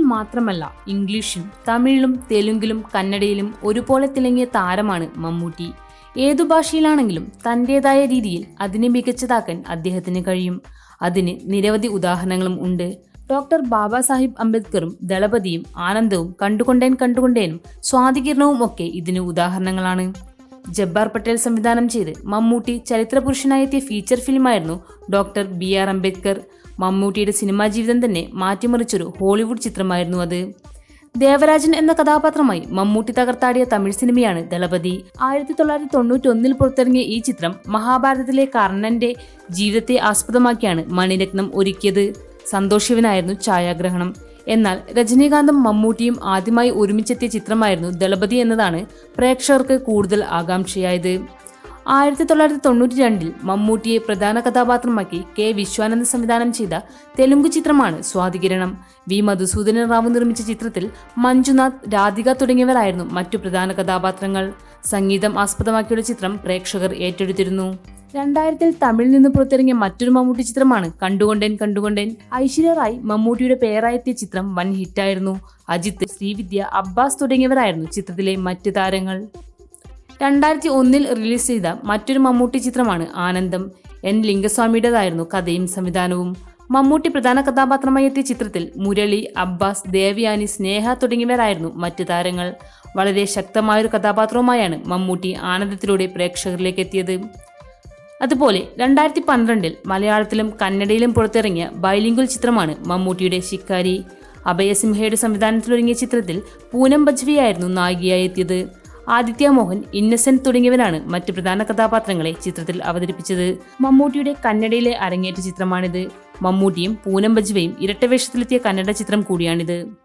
മാത്രമല്ല ഇംഗ്ലീഷിലും തമിഴിലും തെലുങ്കിലും കന്നഡയിലും ഒരുപോലെ തിളങ്ങിയ താരമാണ് മമ്മൂട്ടി. ഏതു ഭാഷയിലാണെങ്കിലും തന്റെതായ രീതിയിൽ അതിനെ മികച്ചതാക്കാൻ അദ്ദേഹത്തിന് കഴിയും. അതിന് നിരവധി ഉദാഹരണങ്ങളും ഉണ്ട്. ഡോക്ടർ ബാബാ സാഹിബ് അംബേദ്കറും ദളപതിയും ആനന്ദവും കണ്ടുകൊണ്ടേൻ കണ്ടുകൊണ്ടേനും സ്വാതികീർണവും ഒക്കെ ഇതിന് ഉദാഹരണങ്ങളാണ്. ജബ്ബാർ പട്ടേൽ സംവിധാനം ചെയ്ത് മമ്മൂട്ടി ചരിത്രപുരുഷനായെത്തിയ ഫീച്ചർ ഫിലിമായിരുന്നു ഡോക്ടർ ബി ആർ അംബേദ്കർ. മമ്മൂട്ടിയുടെ സിനിമാ ജീവിതം തന്നെ മാറ്റിമറിച്ചൊരു ഹോളിവുഡ് ചിത്രമായിരുന്നു അത്. ദേവരാജൻ എന്ന കഥാപാത്രമായി മമ്മൂട്ടി തകർത്താടിയ തമിഴ് സിനിമയാണ് ദളപതി. ആയിരത്തി തൊള്ളായിരത്തി തൊണ്ണൂറ്റി ഒന്നിൽ പുറത്തിറങ്ങിയ ഈ ചിത്രം മഹാഭാരതത്തിലെ കർണന്റെ ജീവിതത്തെ ആസ്പദമാക്കിയാണ് മണിരത്നം ഒരുക്കിയത്. സന്തോഷിവനായിരുന്നു ഛായാഗ്രഹണം. എന്നാൽ രജനീകാന്തും മമ്മൂട്ടിയും ആദ്യമായി ഒരുമിച്ചെത്തിയ ചിത്രമായിരുന്നു ദളപതി എന്നതാണ് പ്രേക്ഷകർക്ക് കൂടുതൽ ആകാംക്ഷയായത്. ആയിരത്തി തൊള്ളായിരത്തി തൊണ്ണൂറ്റി രണ്ടിൽ മമ്മൂട്ടിയെ പ്രധാന കഥാപാത്രമാക്കി കെ വിശ്വാനന്ദ് സംവിധാനം ചെയ്ത തെലുങ്ക് ചിത്രമാണ് സ്വാതികിരണം. വി മധുസൂദനൻ റാവു നിർമ്മിച്ച ചിത്രത്തിൽ മഞ്ജുനാഥ് രാധിക തുടങ്ങിയവരായിരുന്നു മറ്റു പ്രധാന കഥാപാത്രങ്ങൾ. സംഗീതം ആസ്പദമാക്കിയുള്ള ചിത്രം പ്രേക്ഷകർ ഏറ്റെടുത്തിരുന്നു. രണ്ടായിരത്തിൽ തമിഴിൽ നിന്ന് പുറത്തിറങ്ങിയ മറ്റൊരു മമ്മൂട്ടി ചിത്രമാണ് കണ്ടുകൊണ്ടേൻ കണ്ടുകൊണ്ടേൻ. ഐശ്വര്യ റായ് മമ്മൂട്ടിയുടെ പേരായെത്തിയ ചിത്രം വൻ ഹിറ്റായിരുന്നു. അജിത്ത് ശ്രീവിദ്യ അബ്ബാസ് തുടങ്ങിയവരായിരുന്നു ചിത്രത്തിലെ മറ്റ് താരങ്ങൾ. രണ്ടായിരത്തി ഒന്നിൽ റിലീസ് ചെയ്ത മറ്റൊരു മമ്മൂട്ടി ചിത്രമാണ് ആനന്ദം. എൻ ലിംഗസ്വാമിയുടേതായിരുന്നു കഥയും സംവിധാനവും. മമ്മൂട്ടി പ്രധാന കഥാപാത്രമായി എത്തിയ ചിത്രത്തിൽ മുരളി അബ്ബാസ് ദേവയാനി സ്നേഹ തുടങ്ങിയവരായിരുന്നു മറ്റ് താരങ്ങൾ. വളരെ ശക്തമായൊരു കഥാപാത്രവുമായാണ് മമ്മൂട്ടി ആനന്ദത്തിലൂടെ പ്രേക്ഷകരിലേക്ക് എത്തിയത്. അതുപോലെ രണ്ടായിരത്തി പന്ത്രണ്ടിൽ മലയാളത്തിലും കന്നഡയിലും പുറത്തിറങ്ങിയ ബൈലിംഗുൽ ചിത്രമാണ് മമ്മൂട്ടിയുടെ ശിക്കാരി. അഭയസിംഹയുടെ സംവിധാനത്തിലൊരുങ്ങിയ ചിത്രത്തിൽ പൂനം ബജ്വിയായിരുന്നു നായികയായി എത്തിയത്. ആദിത്യ മോഹൻ ഇന്നസെന്റ് തുടങ്ങിയവരാണ് മറ്റ് പ്രധാന കഥാപാത്രങ്ങളെ ചിത്രത്തിൽ അവതരിപ്പിച്ചത്. മമ്മൂട്ടിയുടെ കന്നഡയിലെ അരങ്ങേറ്റ ചിത്രമാണിത്. മമ്മൂട്ടിയും പൂനം ബജ്വയും ഇരട്ടവേഷത്തിലെത്തിയ കന്നഡ ചിത്രം കൂടിയാണിത്.